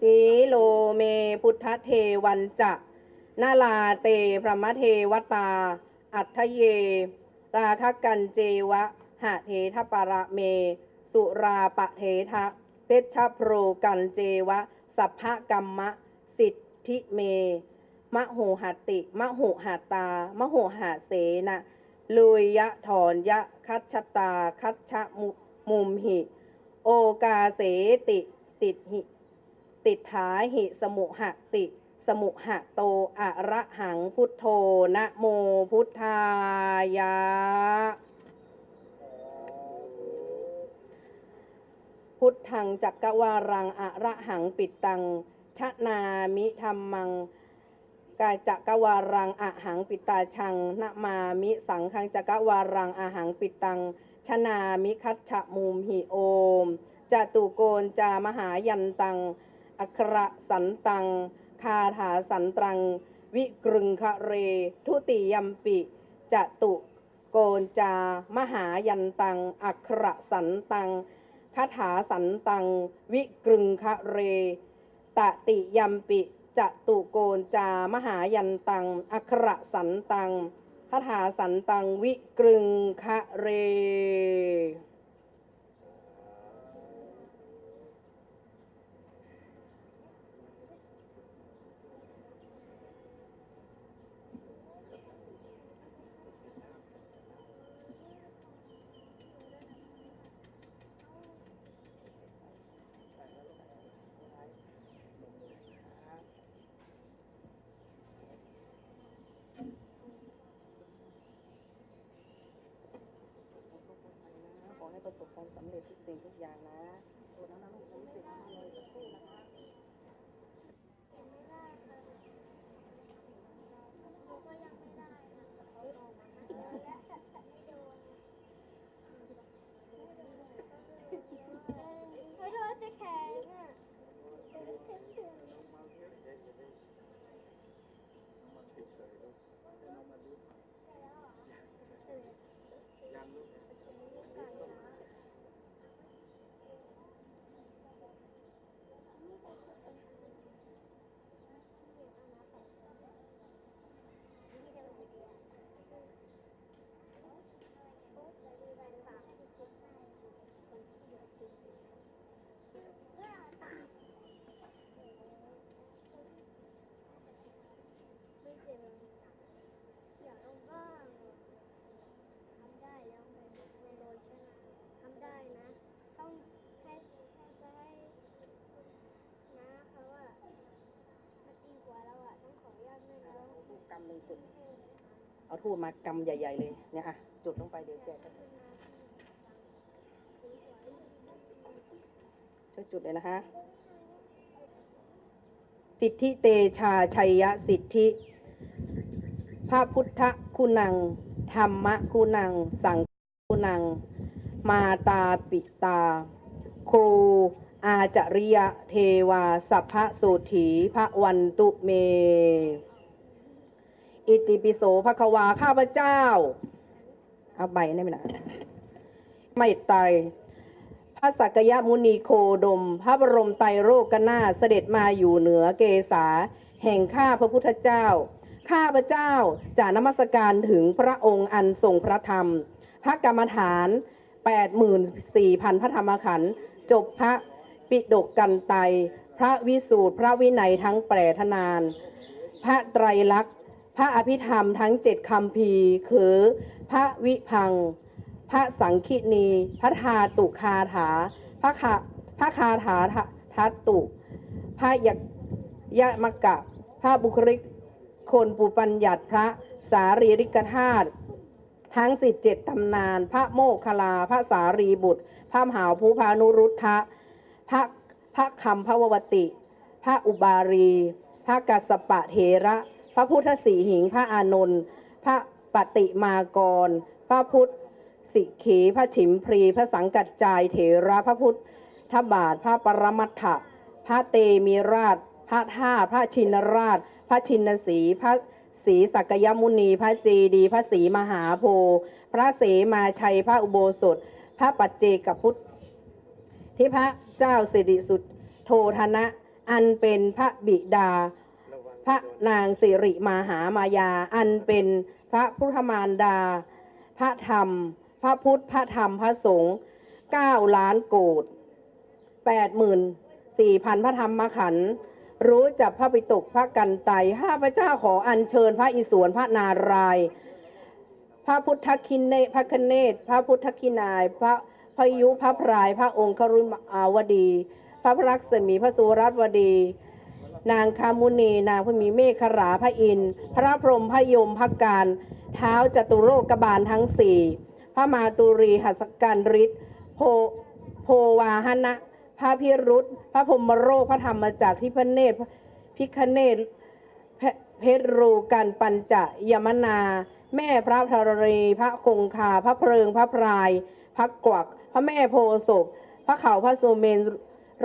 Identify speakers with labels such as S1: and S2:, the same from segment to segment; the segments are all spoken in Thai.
S1: สีโลเมพุทธเทวันจะนาลาเตพระมเทวตา อัทธเย ราคกันเจวะหะเททประเม สุราปะเททะเพชรโพรกันเจวะ สัพพกรรมะ สิทธิเม มะโหหติ มะโหหตา มะโหหาเสนะลุยยะถอนยะคัชตา คัชชะมุมุมหิ โอกาเสติติดหิติดถาหิสมุหติ สมุหะโตอะระหังพุทโธนะโมพุทธายะ พุทธังจักกวารังอะระหังปิดตังชะนามิธรรมังกายจักกวารังอะหังปิตาชังนะมามิสังฆังจักกวารังอะหังปิตัง ชนามิคัตฉะมุมหิโอมจตุโกนจามหายันตัง อัคระสันตัง คาถาสันตัง วิกรึงคะเร ทุติยัมปิจตุโกนจามหายันตัง อัคระสันตัง คาถาสันตัง วิกรึงคะเร ตติยัมปิจตุโกนจามหายันตัง อัคระสันตัง คาถาสันตังวิกรึงคะเร ให้ประสบความสำเร็จทุกสิ่งทุกอย่างนะโอ้นะนะลูกยังไม่เสร็จมาเลยสักครู่นะคะ
S2: ขอโทษจะแข็งอะ ไม่เจ็บอยากลงบ้างทำได้แล้วไม่ไม่โดนใช่ไหมทำได้นะ ต้องให้ให้ไปให้นะเขาอะถ้าดีกว่าเราอะต้องขออนุญาตแม่แล้ว
S1: ทูบกำหนึ่ง จุด เอาทูบมากำใหญ่ ๆ เลยเนี่ยอะจุดลงไปเดี๋ยวแจกกันช่วยจุดเลยนะคะ สิทธิเตชาชัยยะสิทธิ พระพุทธคุณัง ธรรมคุณัง สังคุณัง มาตาปิตา ครูอาจาริยะเทวา สัพพะโสถีพระวันตุเม อิติปิโสภควาข้าพเจ้าเอาใบได้ไหมนะไม่ไตรพระสักยมุนีโคดม พระบรมไตรโลกนาเสด็จมาอยู่เหนือเกษา แห่งข้าพระพุทธเจ้า ข้าพระเจ้าจะนมัสการถึงพระองค์อันทรงพระธรรม พระกรรมฐาน 84,000 พระธรรมขันธ์จบพระปิฎกกันไต พระวิสูตร พระวินัยทั้งแปรทนาน พระไตรลักษณ์ พระอภิธรรมทั้งเจ็ดคำพีคือ พระวิพัง พระสังคินีพระธาตุคาถา พระคาพระคาถาทัตตุ พระยะยะมกะ พระบุคลิกคนปุปัญญัติพระสารีริกธาตุทั้งสิทธิเจ็ดตำนาน พระโมคคลา พระสารีบุตร พระมหาภูพานุรุทธะพระพระคำพระววติ พระอุบารี พระกัสปะเถระ พระพุทธสีหิง พระอานนท์พระปฏิมากร พระพุทธสิกขีพระฉิมพรี พระสังกัจจายเถระพระพุทธบาท พระปรมัตถะพระเตมีราช พระท่าพระชินราช พระชินสีพระศรีสักยมุนี พระเจดี พระศรีมหาโพธิ์พระเสมาชัย พระอุโบสถ พระปัจเจกพุทธที่พระเจ้าสิริสุทธโทธนะ อันเป็นพระบิดา พระนางสิริมาหามายา อันเป็นพระพุทธมารดา พระธรรม พระพุทธพระธรรมพระสงฆ์เก้าล้านโกดแปดหมื่นสี่พันพระธรรมขันธ์รู้จักพระปิตกพระกันไตรข้าพเจ้าขออัญเชิญพระอิศวรพระนาราย พระพุทธคินเนพระคเนศพระพุทธคินาย พระพยุพระพราย พระองค์ครุมอาวดี พระพรักษมีพระสุรัตวดี นางคามุนี นางพมีเมฆขราพระอินทร์พระพรหมพระยมพระการเท้าจตุโรกบาลทั้งสี่พระมาตุรีหัสการฤทธิ์โพโพวาหนะพระพิรุธพระพรหมโรคพระธรรมจากรที่พระเนตรพิคเนตเพเพชรรูกันปัญจยมนา แม่พระธรณีพระคงคา พระเพลิงพระพราย พระกวัก พระแม่โพศพพระเขาพระโสเมน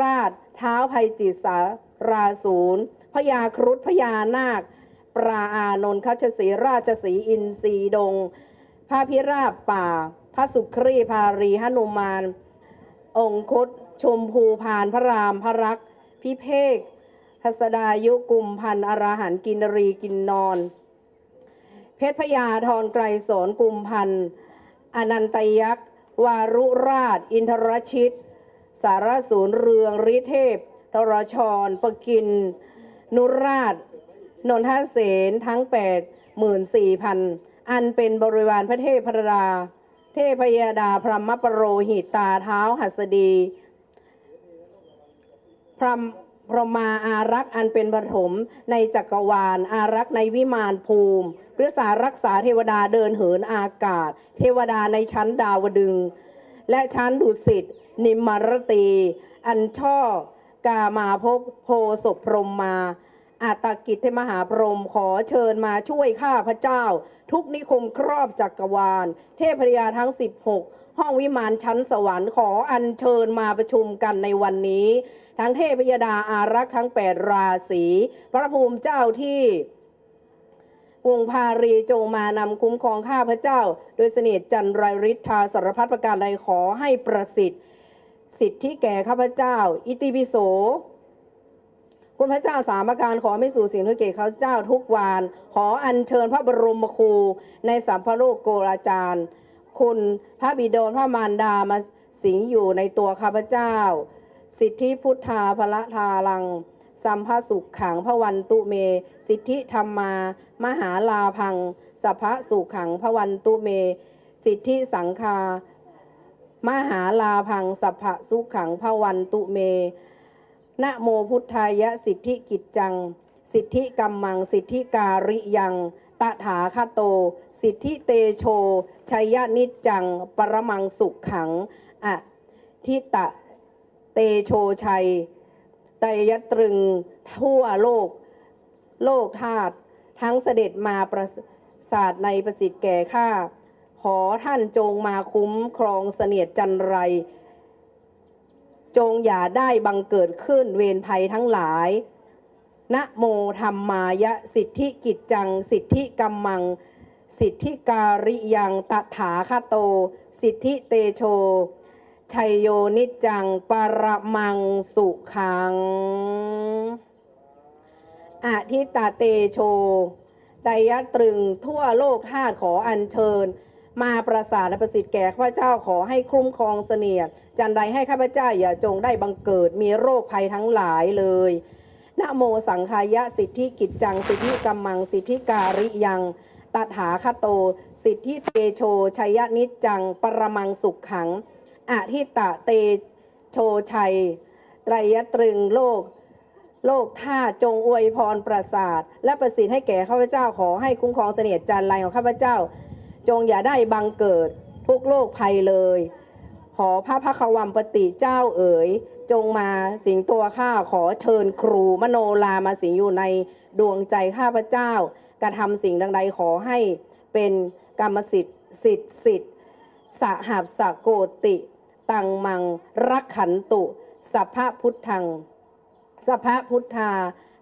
S1: ราชเท้าภัยจิตสา ราศูนย์พญาครุฑพญานาค ปราอานนท์คัชสีราชสีอินทรีดง พระพิราบป่า พระสุครีพารีหนุมาน องคตชมพูพานพระรามพระรัก พิเภกหัสดายุกุมพันธ์อราหันกินรีกินนอน เพชรพญาธรไกรสอนกุมพันธ์อนันตยักษ์ วารุราช อินทรชิต สารสูรเรืองฤทเทพ ทรชรปกิน นุราช นนทเสนทั้ง 8 4 0 0 0 อันเป็นบริวารพระเทพพระดาเทพยาดาพรหมปโรหิตตาเท้าหัสดี พรหมพรมาอารักษ์อันเป็นปฐมในจักรวาล อารักษ์ในวิมานภูมิเพื่อสารักษาเทวดาเดินเหินอากาศ เทวดาในชั้นดาวดึง และชั้นดุสิตนิมมารตี อันช่อ กามาพบโพศพพรมมาอาตากิจเทมหาพรหมขอเชิญมาช่วยข้าพระเจ้า ทุกนิคมครอบจักรวาล เทพยาทั้ง 16 ห้องวิมานชั้นสวรรค์ขออัญเชิญมาประชุมกันในวันนี้ ทั้งเทพยดาอารักษ์ทั้ง 8 ราศีพระภูมิเจ้าที่วงพารีจงมานำคุ้มครองข้าพระเจ้า โดยเสน่ห์จันไรฤทธาสารพัดประการใดขอให้ประสิทธิ์ สิทธิแก่ข้าพเจ้า อิติปิโสคุณพระเจ้าสามประการขอไม่สู่สิ่งที่เกข้าพเจ้าทุกวาน ขออัญเชิญพระบรมครู ในสัมภโลกโกราจารย์ คุณพระบิดรพระมารดามาสิงอยู่ในตัวข้าพเจ้า สิทธิพุทธาภละทาลังสัมภสุขขังพระวันตุเม สิทธิธรรมา มหาลาพังสัพพะสุขขังพระวันตุเม สิทธิสังคา มหาลาพังสัพพะสุขขังพะวันตุเมนะโมพุทธายะสิทธิกิจจัง สิทธิกัมมัง สิทธิการิยังตถาคโต สิทธิเตโชชัยนิจจัง ปรมังสุขขังอะทิตะเตโชชัยไตยตรึงทั่วโลก โลกธาตุทั้งเสด็จมาประสาทในประสิทธิ์แก่ข้า ขอท่านจงมาคุ้มครองเสนียดจันไร จงอย่าได้บังเกิดขึ้นเวรภัยทั้งหลายนะโมธรรมายะสิทธิกิจจัง สิทธิกัมมัง สิทธิการิยังตถาคโต สิทธิเตโช ชัยโยนิจจังปรมังสุขังอาทิตาเตโชไดยตรึงทั่วโลกธาตุขออัญเชิญ มาประสาทและประสิทธิ์แก่ข้าพเจ้าขอให้คุ้มครองเสนียดจันใดให้ข้าพเจ้าอย่าจงได้บังเกิดมีโรคภัยทั้งหลายเลยนะโมสังคายะสิทธิกิจจัง สิทธิกัมมัง สิทธิการิยังตถาคโต สิทธิเตโชชัยนิจจัง ปรมังสุขขังอาทิตะเตโชชัย ไตรยตรึงโลก โลกท่าจงอวยพรประสาท และประสิทธิ์ให้แก่ข้าพเจ้าขอให้คุ้มครองเสนียดจันไรของข้าพเจ้า จงอย่าได้บังเกิดทุกโลกภัยเลยขอพระพักวัมปติเจ้าเอ๋ย จงมาสิงตัวข้าขอเชิญครูมโนลามาสิงอยู่ในดวงใจข้าพเจ้า กระทำสิ่งดังใดขอให้เป็นกรรมสิทธิ์สิทธิ์สิทธิ์สหับสโกติ ตังมังรักขันตุ สัพพะพุทธัง สัพพะพุทธา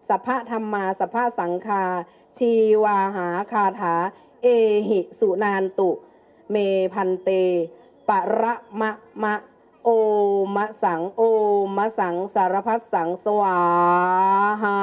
S1: สัพพะธรรมา สัพพะสังคา ชีวาหาคาถา เอหิสุนานตุ เมพันเต ปะระมะมะ โอมะสัง โอมะสัง สารพัดสัง สวาหา